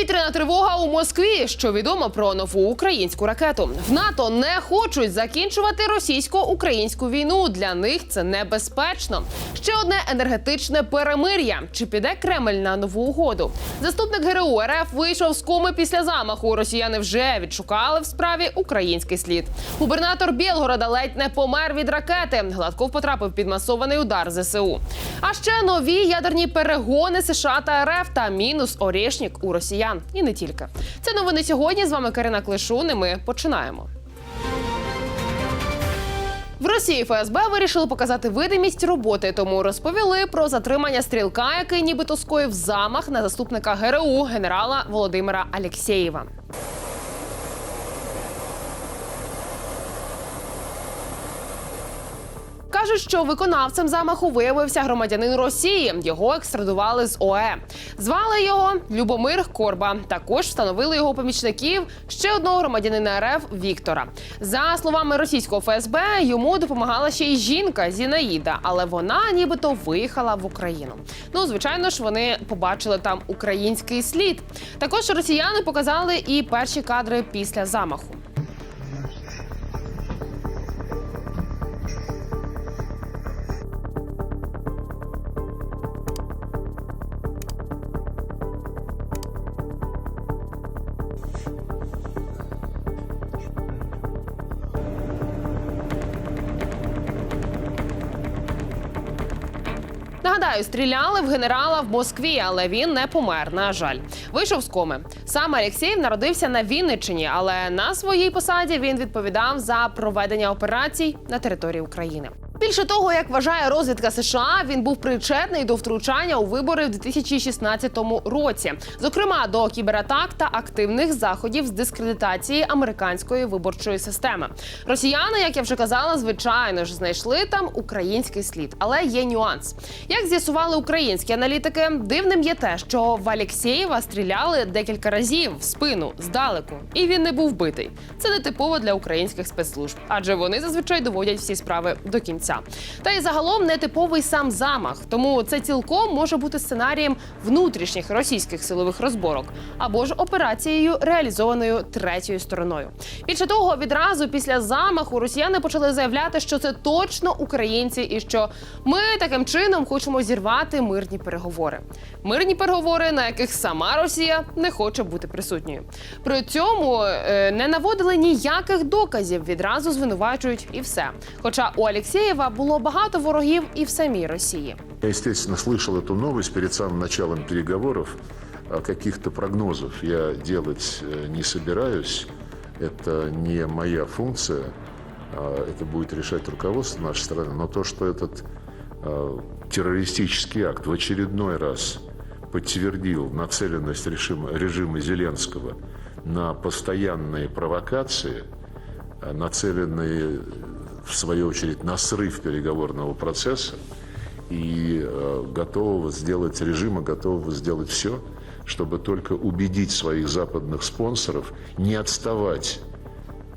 Повітряна тривога у Москві. Що відомо про нову українську ракету. В НАТО не хочуть закінчувати російсько-українську війну. Для них це небезпечно. Ще одне енергетичне перемир'я. Чи піде Кремль на нову угоду? Заступник ГРУ РФ вийшов з коми після замаху. Росіяни вже відшукали в справі український слід. Губернатор Білгорода ледь не помер від ракети. Гладков потрапив під масований удар ЗСУ. А ще нові ядерні перегони США та РФ та мінус Орєшнік у росіян. І не тільки. Це новини сьогодні. З вами Карина Клишун. і Ми починаємо. В Росії ФСБ вирішили показати видимість роботи, тому розповіли про затримання стрілка, який нібито скоїв замах на заступника ГРУ генерала Володимира Алєксєєва. Кажуть, що виконавцем замаху виявився громадянин Росії. Його екстрадували з ОЕ. Звали його Любомир Корба. Також встановили його помічників ще одного громадянина РФ Віктора. За словами російського ФСБ, йому допомагала ще й жінка Зінаїда, але вона нібито виїхала в Україну. Ну, звичайно ж, вони побачили там український слід. Також росіяни показали і перші кадри після замаху. Нагадаю, стріляли в генерала в Москві, але він не помер. На жаль, вийшов з коми. Сам Алєксєєв народився на Вінниччині, але на своїй посаді він відповідав за проведення операцій на території України. Більше того, як вважає розвідка США, він був причетний до втручання у вибори в 2016 році, зокрема до кібератак та активних заходів з дискредитації американської виборчої системи. Росіяни, як я вже казала, звичайно ж знайшли там український слід, але є нюанс. Як з'ясували українські аналітики, дивним є те, що в Алєксєєва стріляли декілька разів в спину здалеку, і він не був битий. Це не типово для українських спецслужб, адже вони зазвичай доводять всі справи до кінця. Та й загалом не типовий сам замах, тому це цілком може бути сценарієм внутрішніх російських силових розборок або ж операцією, реалізованою третьою стороною. Більше того, відразу після замаху росіяни почали заявляти, що це точно українці, і що ми таким чином хочемо зірвати мирні переговори. Мирні переговори, на яких сама Росія не хоче бути присутньою. При цьому е, не наводили ніяких доказів, відразу звинувачують і все. Хоча у Алєксєєва було багато ворогів і в самій Росії. Я, естественно, слышал эту новость перед самым началом переговоров. А Каких-то прогнозов я делать э, не собираюсь. Это не моя функция. а Это будет решать руководство нашей страны. Но то, что этот э, террористический акт в очередной раз подтвердил нацеленность режима, режима Зеленского на постоянные провокации, э, нацеленные, в свою очередь, на срыв переговорного процесса, и э, готового сделать режима, готового сделать все, чтобы только убедить своих западных спонсоров не отставать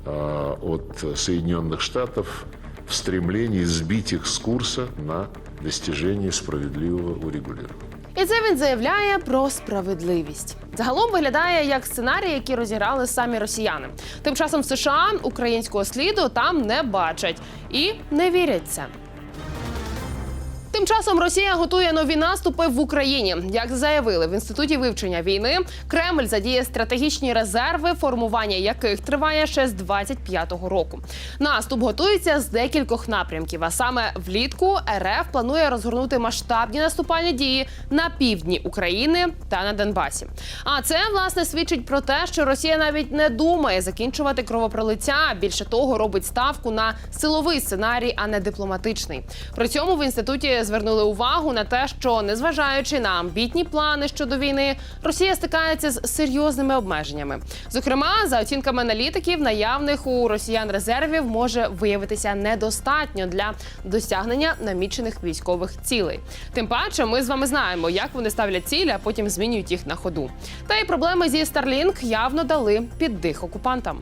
э, от Соединенных Штатов в стремлении сбить их с курса на достижение справедливого урегулирования. І це він заявляє про справедливість. Загалом виглядає як сценарій, який розіграли самі росіяни. Тим часом США українського сліду там не бачать і не вірять це. Тим часом Росія готує нові наступи в Україні. Як заявили в інституті вивчення війни, Кремль задіє стратегічні резерви, формування яких триває ще з 25-го року. Наступ готується з декількох напрямків. А саме влітку РФ планує розгорнути масштабні наступальні дії на півдні України та на Донбасі. А це власне свідчить про те, що Росія навіть не думає закінчувати кровопролиття. Більше того, робить ставку на силовий сценарій, а не дипломатичний. При цьому в інституті звернули увагу на те, що незважаючи на амбітні плани щодо війни, Росія стикається з серйозними обмеженнями. Зокрема, за оцінками аналітиків, наявних у росіян резервів може виявитися недостатньо для досягнення намічених військових цілей. Тим паче, ми з вами знаємо, як вони ставлять цілі, а потім змінюють їх на ходу. Та й проблеми зі Starlink явно дали піддих окупантам.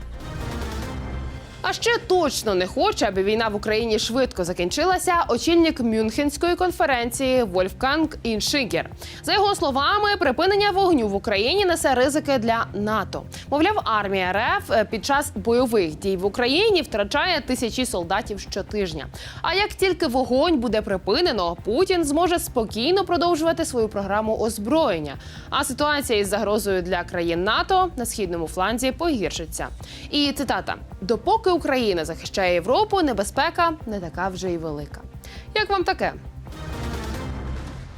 А ще точно не хоче, аби війна в Україні швидко закінчилася. Очільник Мюнхенської конференції Вольфганг Іншигер. За його словами, припинення вогню в Україні несе ризики для НАТО. Мовляв, армія РФ е, під час бойових дій в Україні втрачає тисячі солдатів щотижня. А як тільки вогонь буде припинено, Путін зможе спокійно продовжувати свою програму озброєння. А ситуація із загрозою для країн НАТО на східному фланзі погіршиться. І цитата: допоки Україна захищає Європу, небезпека не така вже й велика. Як вам таке?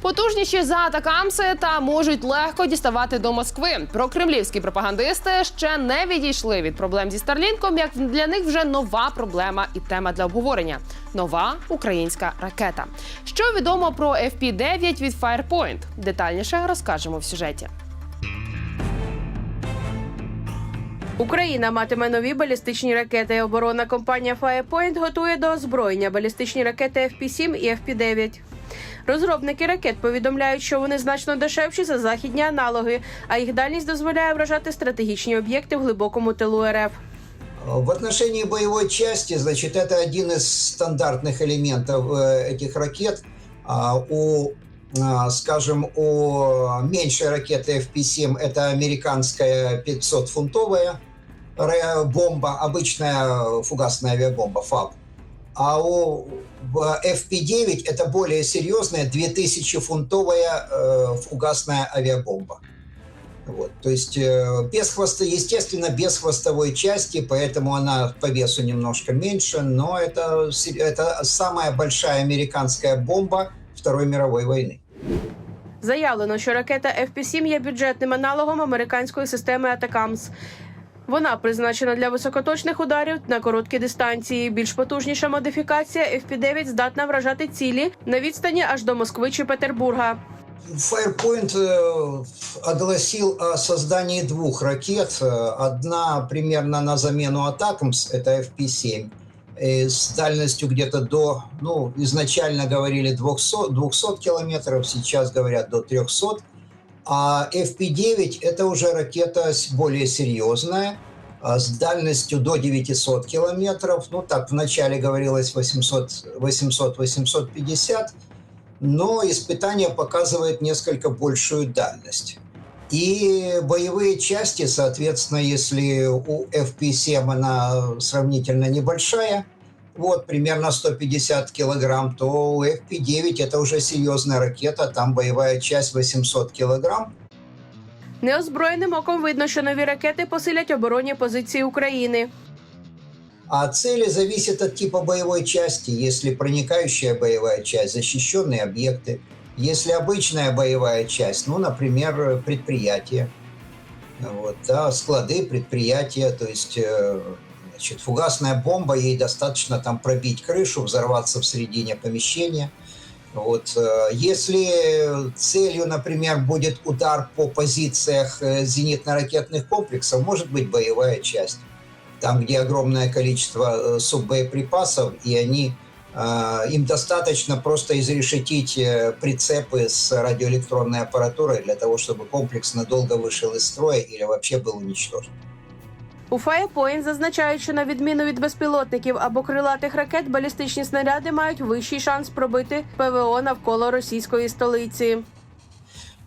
Потужніші за атакамси та можуть легко діставати до Москви. Прокремлівські пропагандисти ще не відійшли від проблем зі Старлінком. Як для них вже нова проблема і тема для обговорення нова українська ракета. Що відомо про FP-9 від Firepoint? Детальніше розкажемо в сюжеті. Україна матиме нові балістичні ракети. Оборонна компанія Firepoint готує до озброєння балістичні ракети FP-7 і FP-9. Розробники ракет повідомляють, що вони значно дешевші за західні аналоги, а їх дальність дозволяє вражати стратегічні об'єкти в глибокому тилу РФ. В отношении боевой части, значит, это один из стандартных элементов э, этих ракет. А У, а, скажем, у меньшей ракеты FP-7 это американская 500-фунтовая ре- бомба, обычная фугасная авиабомба ФАБ. А у в FP-9 это более серьезная 2000-фунтовая э, фугасная авиабомба. Вот, то есть э, без хвоста, естественно, без хвостовой части, поэтому она по весу немножко меньше, но это, это самая большая американская бомба Второй мировой войны. Заявлено, що ракета FP-7 є бюджетним аналогом американської системи Атакамс. Вона призначена для високоточних ударів на короткі дистанції. Більш потужніша модифікація FP-9 здатна вражати цілі на відстані аж до Москви чи Петербурга. Firepoint э, огласил о создании двух ракет. Э, Одна примерно на замену Атакамс, это FP-7, э, С дальностью где-то до, ну, изначально говорили 200, 200 километров, сейчас говорят до 300. А FP-9 это уже ракета более серьезная, а, с дальностью до 900 километров. Ну, так вначале говорилось 800 800-850, но испытание показывает несколько большую дальность. И боевые части, соответственно, если у FP-7 она сравнительно небольшая, вот примерно 150 килограмм, то у FP-9 это уже серьезная ракета, там боевая часть 800 килограмм. Неозброєним оком видно, що нові ракети посилять оборонні позиції України. А цели зависят от типа боевой части. Если проникающая боевая часть, защищенные объекты. Если обычная боевая часть, ну, например, предприятие, вот, да, склады, предприятия, то есть э, значит, фугасная бомба, ей достаточно там пробить крышу, взорваться в середине помещения. Вот, э, если целью, например, будет удар по позициях э, зенитно-ракетных комплексов, может быть боевая часть там, где огромное количество суббоеприпасов, и они, им достаточно просто изрешетить э, прицепы с радиоэлектронной аппаратурой для того, чтобы комплекс надолго вышел из строя или вообще был уничтожен. У Firepoint зазначають, що на відміну від безпілотників або крилатих ракет, балістичні снаряди мають вищий шанс пробити ПВО навколо російської столиці.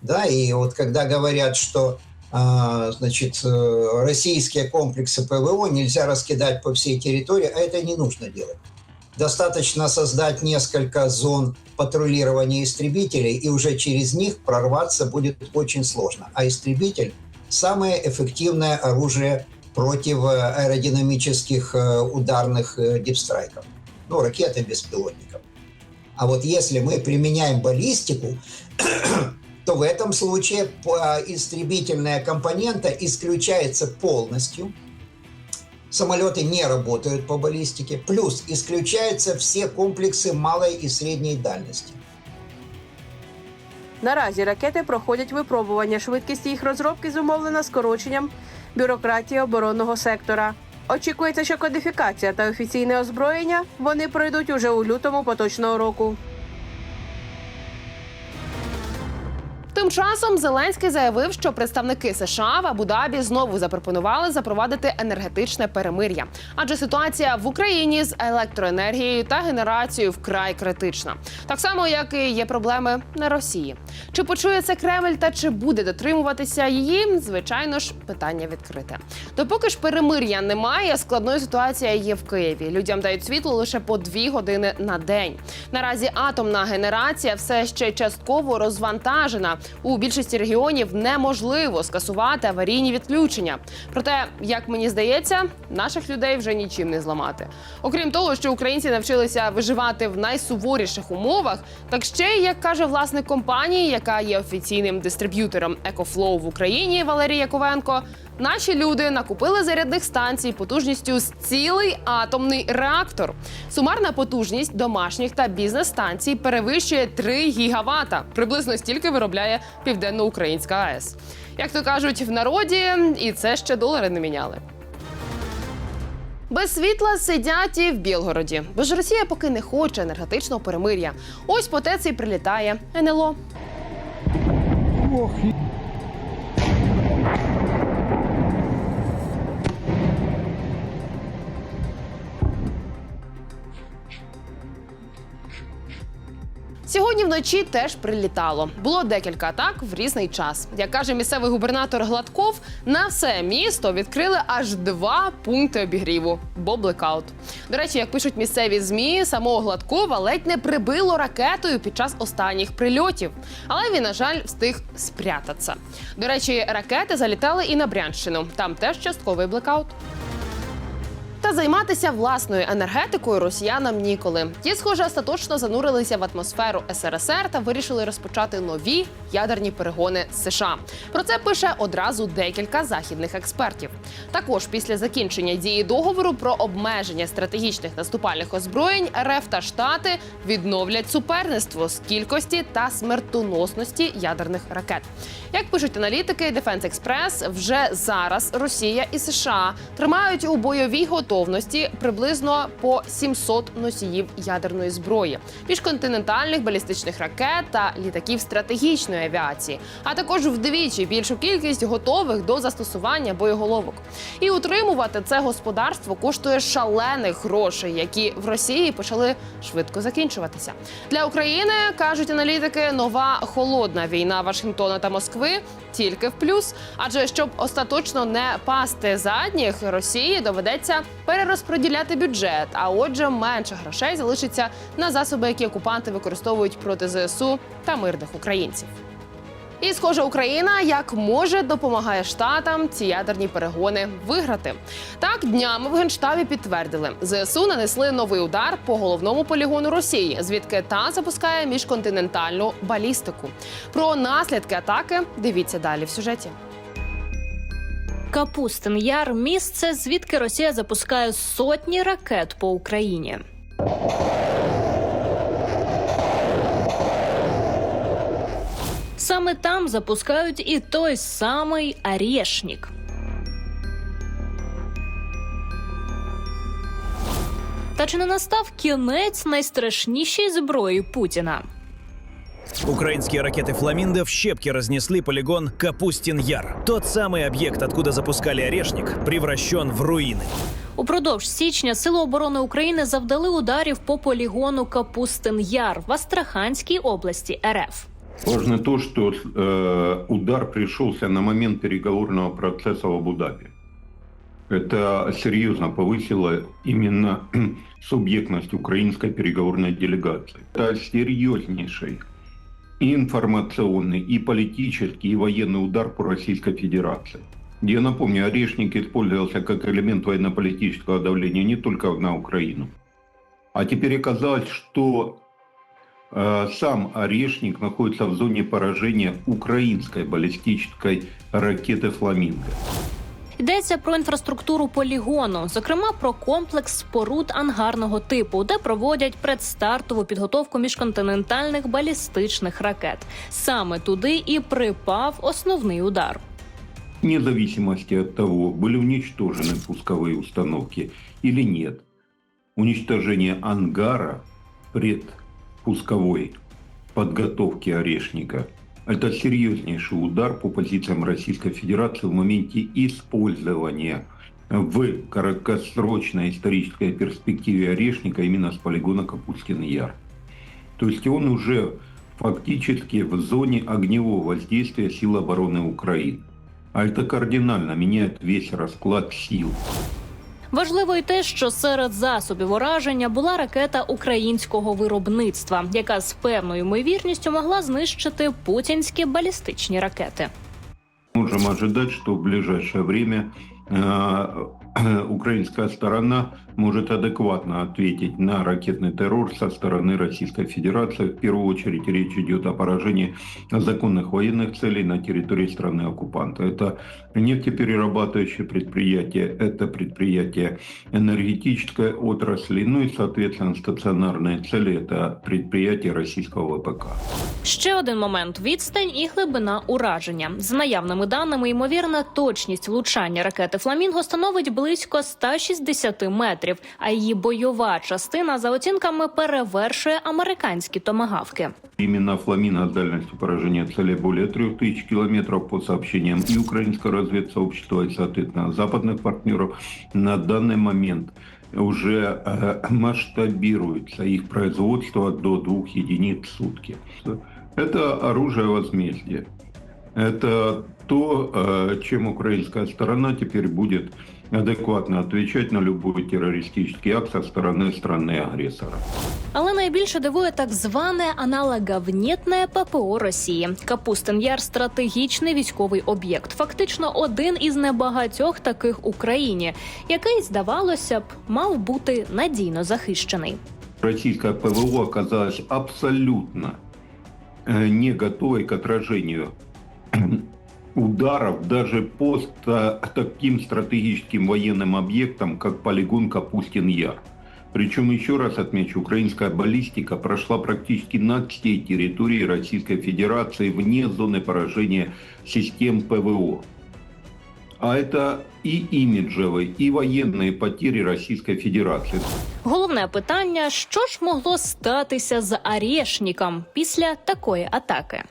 Да, и вот когда говорят, что а, значит, э, российские комплексы ПВО нельзя раскидать по всей территории, а это не нужно делать. Достаточно создать несколько зон патрулирования истребителей, и уже через них прорваться будет очень сложно. А истребитель – самое эффективное оружие против э, аэродинамических э, ударных э, дипстрайков. Ну, ракеты беспилотников. А вот если мы применяем баллистику, то в этом случае истребительная компонента исключается полностью. Самолеты не работают по баллистике. Плюс исключаются все комплексы малой и средней дальности. Наразі ракети проходять випробування. Швидкість їх розробки зумовлена скороченням бюрократії оборонного сектора. Очікується, що кодифікація та офіційне озброєння вони пройдуть уже у лютому поточного року. Тим часом Зеленський заявив, що представники США в Абу-Дабі знову запропонували запровадити енергетичне перемир'я, адже ситуація в Україні з електроенергією та генерацією вкрай критична, так само як і є проблеми на Росії. Чи почує це Кремль та чи буде дотримуватися її? Звичайно ж, питання відкрите. Допоки ж перемир'я немає, складною ситуація є в Києві. Людям дають світло лише по дві години на день. Наразі атомна генерація все ще частково розвантажена. У більшості регіонів неможливо скасувати аварійні відключення. Проте, як мені здається, наших людей вже нічим не зламати. Окрім того, що українці навчилися виживати в найсуворіших умовах, так ще й, як каже власник компанії, яка є офіційним дистриб'ютором Екофлоу в Україні Валерій Яковенко. Наші люди накупили зарядних станцій потужністю з цілий атомний реактор. Сумарна потужність домашніх та бізнес-станцій перевищує 3 гігавата. Приблизно стільки виробляє південноукраїнська АЕС. Як то кажуть в народі, і це ще долари не міняли. Без світла сидять і в Білгороді, бо ж Росія поки не хоче енергетичного перемир'я. Ось по ТЕЦ і прилітає НЛО. Сьогодні вночі теж прилітало. Було декілька атак в різний час. Як каже місцевий губернатор Гладков, на все місто відкрили аж два пункти обігріву, бо блекаут. До речі, як пишуть місцеві змі, самого Гладкова ледь не прибило ракетою під час останніх прильотів. Але він, на жаль, встиг спрятатися. До речі, ракети залітали і на Брянщину. Там теж частковий блекаут. Та займатися власною енергетикою росіянам ніколи. Ті, схоже, остаточно занурилися в атмосферу СРСР та вирішили розпочати нові ядерні перегони з США. Про це пише одразу декілька західних експертів. Також після закінчення дії договору про обмеження стратегічних наступальних озброєнь РФ та Штати відновлять суперництво з кількості та смертоносності ядерних ракет. Як пишуть аналітики Defense Express, вже зараз Росія і США тримають у бойовій готовності приблизно по 700 носіїв ядерної зброї, міжконтинентальних балістичних ракет та літаків стратегічної авіації, а також вдвічі більшу кількість готових до застосування боєголовок. І утримувати це господарство коштує шалених грошей, які в Росії почали швидко закінчуватися. Для України кажуть аналітики, нова холодна війна Вашингтона та Москви тільки в плюс. Адже щоб остаточно не пасти задніх, Росії доведеться перерозподіляти бюджет. А отже, менше грошей залишиться на засоби, які окупанти використовують проти ЗСУ та мирних українців. І, схоже, Україна як може допомагає штатам ці ядерні перегони виграти. Так днями в генштабі підтвердили, ЗСУ нанесли новий удар по головному полігону Росії, звідки та запускає міжконтинентальну балістику. Про наслідки атаки дивіться далі в сюжеті. Капустин Яр місце, звідки Росія запускає сотні ракет по Україні. Саме там запускають і той самий Арєшнік. Та чи не настав кінець найстрашнішій зброї Путіна? Украинские ракеты «Фламинго» в щепки разнесли полигон Капустин-Яр. Тот самый объект, откуда запускали «Орешник», превращен в руины. Упродовж січня Сили оборони України завдали ударів по полігону Капустин Яр в Астраханській області РФ. Важно то, что э, удар пришелся на момент переговорного процесса в Абу-Даби. Это серьезно повысило именно субъектность украинской переговорной делегации. Это серьезнейший и информационный, и политический, и военный удар по Российской Федерации. Я напомню, орешник использовался как элемент военно-политического давления не только на Украину. А теперь оказалось, что Э, Сам Орешник находится в зоне поражения украинской баллистической ракеты «Фламинго». Йдеться про інфраструктуру полігону, зокрема про комплекс споруд ангарного типу, де проводять предстартову підготовку міжконтинентальних балістичних ракет. Саме туди і припав основний удар. Вне зависимости от того, были уничтожены пусковые установки или нет, уничтожение ангара предпусковой подготовки Орешника Это серьезнейший удар по позициям Российской Федерации в моменте использования в краткосрочной исторической перспективе Орешника именно с полигона Капустин-Яр. То есть он уже фактически в зоне огневого воздействия сил обороны Украины. А это кардинально меняет весь расклад сил. Важливо й те, що серед засобів ураження була ракета українського виробництва, яка з певною ймовірністю могла знищити путінські балістичні ракети. Можемо ожидать, що в ближайшее время э, украинская сторона может адекватно ответить на ракетный террор со стороны Российской Федерации. В первую очередь речь идет о поражении законных военных целей на территории страны-оккупанта. Это нефтеперерабатывающее предприятие, это предприятие энергетической отрасли, ну и, соответственно, стационарные цели – это предприятия российского ВПК. Ще один момент: відстань і глибина ураження. За наявними даними, ймовірна точність влучання ракети Фламінго становить близько 160 метрів, а її бойова частина за оцінками перевершує американські томагавки. Именно «Фламина» с дальностью поражения цели более 3000 километров по сообщениям и украинского разведсообщества, и, соответственно, западных партнеров на данный момент уже э, масштабируется их производство до двух единиц в сутки. Это оружие возмездия. Это то, э, чем украинская сторона теперь будет адекватно отвечать на любой террористический акт со стороны страны-агрессора. Але найбільше дивує так зване аналоговнітне ППО Росії. Капустин Яр стратегічний військовий об'єкт, фактично один із небагатьох таких Україні, який, здавалося б, мав бути надійно захищений. Российское ПВО оказалось абсолютно э, не готовой к отражению ударов даже по ста- таким стратегическим военным объектам, как полигон Капустин-Яр. Причем, еще раз отмечу, украинская баллистика прошла практически на всей территории Российской Федерации вне зоны поражения систем ПВО. А это и имиджевые, и военные потери Российской Федерации. Головне питання: що ж могло статися з Арєшніком після такої атаки?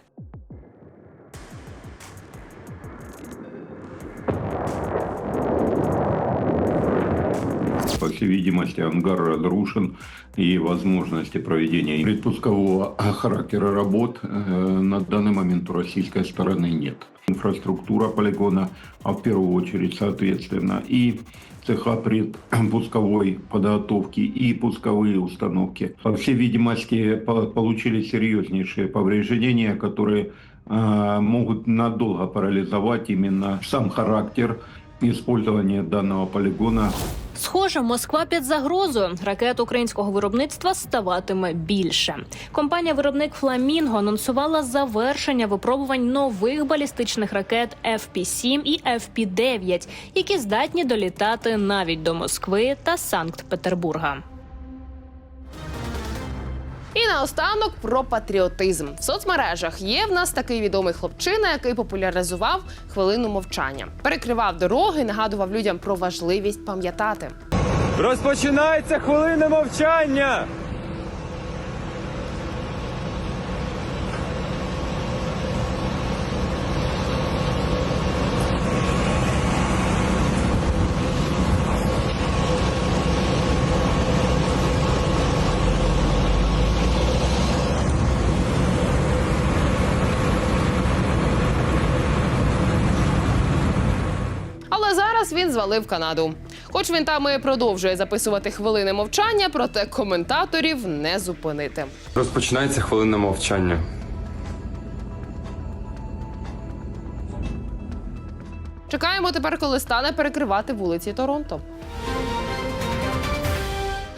Всей видимости, ангар разрушен, и возможности проведения предпускового характера работ э, на данный момент у российской стороны нет. Инфраструктура полигона, а в первую очередь, соответственно, и цеха предпусковой подготовки и пусковые установки. По всей видимости, по- получили серьезнейшие повреждения, которые э, могут надолго парализовать именно сам характер использования данного полигона Схоже, Москва під загрозою. Ракет українського виробництва ставатиме більше. Компанія-виробник Фламінго анонсувала завершення випробувань нових балістичних ракет FP-7 і FP-9, які здатні долітати навіть до Москви та Санкт-Петербурга. І наостанок про патріотизм в соцмережах. Є в нас такий відомий хлопчина, який популяризував хвилину мовчання, перекривав дороги, нагадував людям про важливість пам'ятати. Розпочинається хвилина мовчання. Але зараз він звалив Канаду. Хоч він там і продовжує записувати хвилини мовчання, проте коментаторів не зупинити. Розпочинається хвилина мовчання. Чекаємо тепер, коли стане перекривати вулиці Торонто.